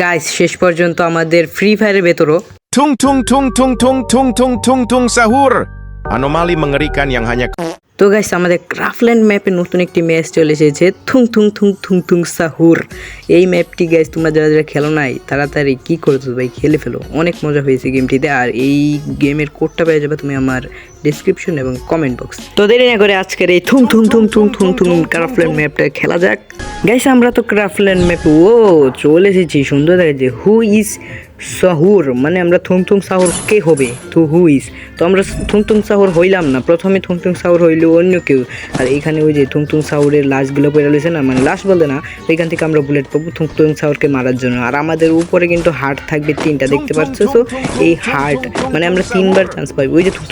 Guys শেষ পর্যন্ত আমাদের ফ্রি ফায়ারের ভেতরও Tung tung tung tung tung tung tung tung tung sahur. Anomali mengerikan yang hanya তো গাইস আমাদের ক্রাফল্যান্ড ম্যাপে নতুন একটি ম্যাচ চলে এসেছে। Tung Tung Tung Tung Tung, Sahur. এই ম্যাপটি গাইস তোমরা যারা যারা খেলো নাই, তাড়াতাড়ি কি করছ ভাই? খেলে ফেলো। অনেক মজা হয়েছে গেমটিতে আর এই গেমের কোডটা পেয়ে যাবে তুমি আমার ডিসক্রিপশন এবং কমেন্ট বক্স তো দেরি না করে আজকের এই Tung Tung Tung Tung Tung Tung Craftland ম্যাপটা খেলা যাক। গাইস আমরা তো ক্রাফল্যান্ড ম্যাপে ও, চলে এসেছি। সুন্দর দেখাচ্ছে হু ইজ সাহুর মানে আমরা থুং থুং সাহুর কে হবে? তো হু ইজ তো আমরা থুং থুং সাহুর হইলাম না, প্রথমে থুং থুং সাহুর হইল অন্য কেউ। আর এখানে ওই যে থুং থুং সাহুরের লাশগুলো পড়ে রয়েছে না মানে লাশ বলতে না ওইখান থেকে আমরা বুলেট পাবো থুং থুং সাহুরকে মারার জন্য। আর আমাদের উপরে কিন্তু হার্ট থাকবে তিনটা, দেখতে পাচ্ছ? তো এই হার্ট মানে আমরা তিনবার চান্স পাই। ওই যে থুক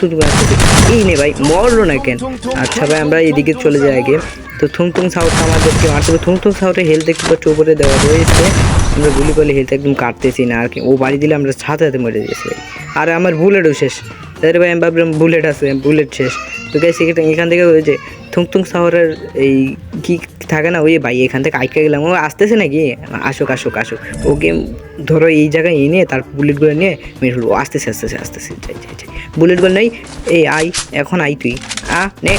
এই নে ভাই, মরলো না কেন? আচ্ছা ভাই, আমরা এদিকে চলে যাই আগে। তো থুং থুং সাউথটা আমাদেরকে মারতে হবে। থুং থুং সাউথের হেলথ একটু পাচ্ছ, উপরে দেওয়া রয়েছে। আমরা গুলি করলে হেলথ একদম কাটতেছি না, আর কি। ও বাড়ি দিলে আমরা সাথে সাথে মরে যাচ্ছি ভাই আর আমার বুলেটও শেষ। তাদের ভাই, আমি ভাবলাম বুলেট আছে, বুলেট শেষ। তো গাই সেখানে এখান থেকে ওই যে থুং থুং শহরের এই কি থাকে না, ওই ভাই, এখান থেকে আটকে গেলাম। ও আসতেছে নাকি? আসুক আসুক আসুক। ওকে ধরো এই জায়গায় এনে তার বুলেটগুলো নিয়ে মেরে ফেলব। আসতেছে আসতেছে আসতেছে। যাই যাই যাই। বুলেটগুলো নেই। এই আই, এখন আই তুই। আ নে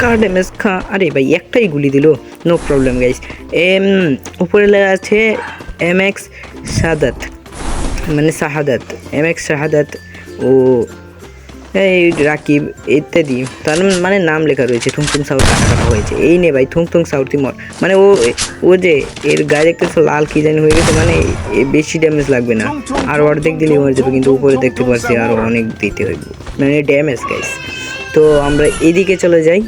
কার ড্যামেজ খা? আরে ভাই, একটাই গুলি দিল। নো প্রবলেম গাইস এম, উপরে লেখা আছে এম এক্স সাদাত মানে শাহাদাত এম এক্স শাহাদাত ও, এই রাকিব ইত্যাদি। তার মানে নাম লেখা রয়েছে, থুংথুং সাউথ কাটা হয়েছে। এই নে ভাই, থুংথুং সাউথ মর মানে ও ও যে, এর গায়ে দেখতেছো লাল কি জানি হয়ে গেছে মানে বেশি ড্যামেজ লাগবে না। আর অর্ধেক দিলে মরে যাবে, কিন্তু উপরে দেখতে পাচ্ছি আরও অনেক দিতে হইব। মানে ড্যামেজ গাইস তো আমরা এদিকে চলে যাই।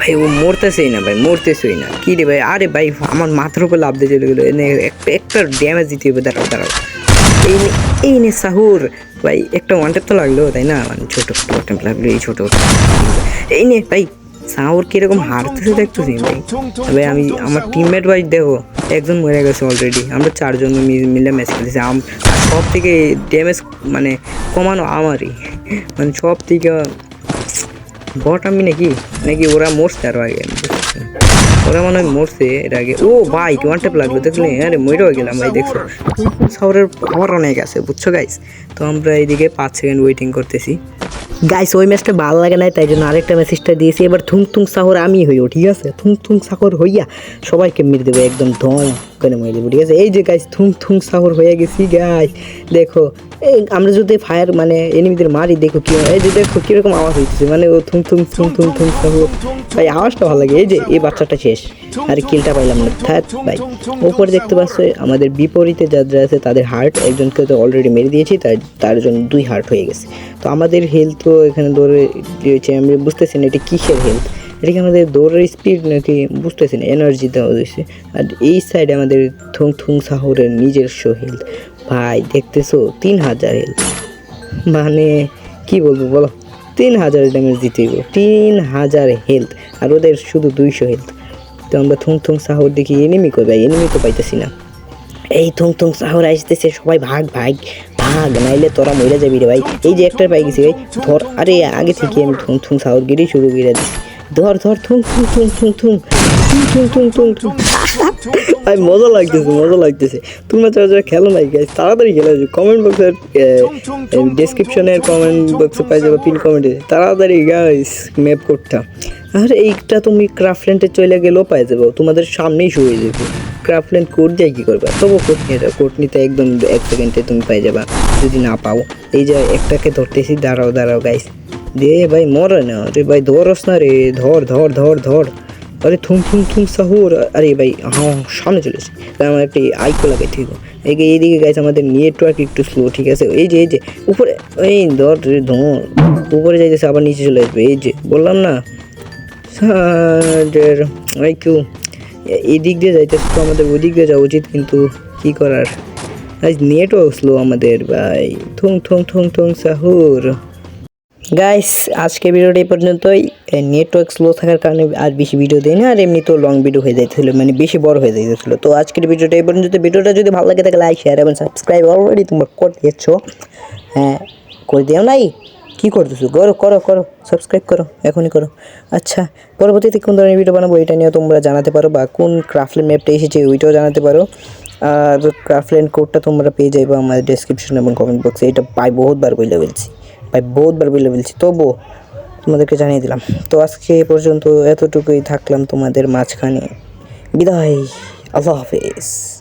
ভাই, ও মরতেছেই না ভাই, মরতেছেই না। কি রে ভাই? আরে ভাই, আমার মাথার উপর লাভ দিয়ে চলে গেলো। এনে একটা ড্যামেজ দিতে হবে, দাঁড়াও দাঁড়াও। এই এই নে সাহুর। ভাই, একটা ওয়ান তো লাগল, তাই না? মানে ছোটো ট্যাপ লাগল, এই ছোটো। এই নে ভাই, সাহুর কীরকম হারতেছে দেখতেছি ভাই। ভাই, আমি আমার টিমমেট ভাই দেখো, একজন মরে গেছে অলরেডি আমরা চারজন মিলে ম্যাচ খেলেছি। আম- সব থেকে ড্যামেজ মানে কমানো আমারই। মানে সব থেকে বট আমি নাকি? নাকি ওরা মরছে আরও আগে। ওরা মনে হয় মরছে এর আগে। ও ভাই ওয়ান টেপ লাগল দেখলে? আরে মরেও গেলাম ভাই, দেখছ? শহরের পাওয়ার অনেক আছে, বুঝছ গাইস তো আমরা এইদিকে পাঁচ সেকেন্ড ওয়েটিং করতেছি। গাইস ওই ম্যাচটা ভালো লাগে না তাই জন্য আরেকটা মেসেজটা দিয়েছি। এবার থুং থুং সাহর আমি হইও, ঠিক আছে? থুং থুং সাহর হইয়া সবাইকে মেরে দেবো, একদম ধম করে মেরে ঠিক আছে এই যে গাইস থুং থুং সাহর হয়ে গেছি গাইস দেখো, এই আমরা যদি ফায়ার মানে এনিমিদের মারি, দেখো কি। এই যে দেখো কীরকম আওয়াজ হইতেছে মানে ও Tung Tung Tung Tung Tung Sahur ভাই, আওয়াজটা ভালো লাগে। এই যে, এই বাচ্চাটা শেষ। আর কিলটা পাইলাম না। থাক ভাই উপরে দেখতে পাচ্ছ, আমাদের বিপরীতে যারা আছে, তাদের হার্ট একজনকে তো অলরেডি মেরে দিয়েছি, তার তার জন্য দুই হার্ট হয়ে গেছে। তো আমাদের হেলথ তো এখানে দৌড়ে রয়েছে আমি বুঝতেছি না এটা কিসের হেলথ এটা কি আমাদের দৌড়ের স্পিড নাকি বুঝতেছি না এনার্জি দেওয়া হয়েছে। আর এই সাইডে আমাদের থুং থুং সাহরের নিজস্ব হেলথ ভাই, দেখতেছো, তিন হাজার হেলথ মানে কি বলব বলো? তিন হাজার ড্যামেজ দিতে তিন হাজার হেলথ আর ওদের শুধু দুইশো হেলথ তো আমরা থুং থুং সাহর দেখি এনিমি কই ভাই? এনিমি তো পাইতেছি না। এই থুং থুং সাহর আসতেছে, সবাই ভাগ ভাগ ভাগ। নাইলে তোরা মরে যাবি রে ভাই। এই যে একটা পাই গেছি ভাই। ধর, আরে, আগে থেকে আমি থুং থুং সাহর গিরি শুরু করে দিছি। ধর ধর Tung Tung Tung Tung Tung Tung Tung Tung Tung ভাই মজা লাগতেছে মজা লাগতেছে। তোমরা যারা যারা খেলো নাই গাইস তাড়াতাড়ি খেলে। যাও কমেন্ট বক্সের ডিসক্রিপশনের কমেন্ট বক্সে পাই যাবে পিন কমেন্টে তাড়াতাড়ি গাইস ম্যাপ কোডটা আর, এইটা তুমি ক্রাফল্যান্ডে চলে গেলেও পাই যাব। তোমাদের সামনেই শুয়ে যাবে। ক্রাফল্যান্ড কোড দিয়ে কী করবে? তবু কোড নিয়ে কোড নিতে একদম এক সেকেন্ডে তুমি পাই যাবা। যদি না পাও, এই যে একটাকে ধরতেছি, দাঁড়াও দাঁড়াও গাইস দে ভাই, মরে না। রে ভাই ধরস না রে, ধর ধর ধর ধর। আরে থুম থুম থুম, সাহুর। আরে ভাই হ্যাঁ সামনে চলে এসে তাই আমার একটি আইকো লাগাই ঠিক এই এইদিকে গাইছে, আমাদের নেটওয়ার্ক একটু স্লো ঠিক আছে? এই যে এই যে, উপরে, এই ধর রে ধর, উপরে যাইতেছে, আবার নিচে চলে আসবে। এই যে, বললাম না? ওই কেউ এই দিক দিয়ে যাইতেছে তো আমাদের ওই দিক দিয়ে যাওয়া উচিত, কিন্তু কী করার? আজ নেটওয়ার্ক স্লো আমাদের, ভাই। Tung Tung Tung Tung Sahur. Guys আজকে ভিডিওটা এই পর্যন্তই। নেটওয়ার্ক স্লো থাকার কারণে আর বেশি ভিডিও দিই না, আর এমনি তো লং ভিডিও হয়ে যাইতেছিল মানে বেশি বড় হয়ে যাইতেছিল। তো আজকের ভিডিওটা এই পর্যন্ত। ভিডিওটা যদি ভালো লাগে তাহলে লাইক শেয়ার এবং সাবস্ক্রাইব অলরেডি তোমরা করে দিয়েছ। হ্যাঁ করে দিও নাই? কি করতেছো? করো করো করো সাবস্ক্রাইব করো, এখনই করো। আচ্ছা পরবর্তীতে কোন ধরনের ভিডিও বানাবো এটা নিয়ে তোমরা জানাতে পারো, বা কোন ক্রাফটের ম্যাপটা এসেছে ওইটাও জানাতে পারো। আর ক্রাফল্যান্ড কোডটা তোমরা পেয়ে যাবে আমাদের ডেসক্রিপশন এবং কমেন্ট বক্সে এটা পাই বহুতবার বলে বলছি ভাই বহুতবার বলে বলছি তবুও তোমাদেরকে জানিয়ে দিলাম। তো আজকে পর্যন্ত এতটুকুই থাকলাম তোমাদের মাঝখানে। বিদায়। আল্লাহ হাফেজ।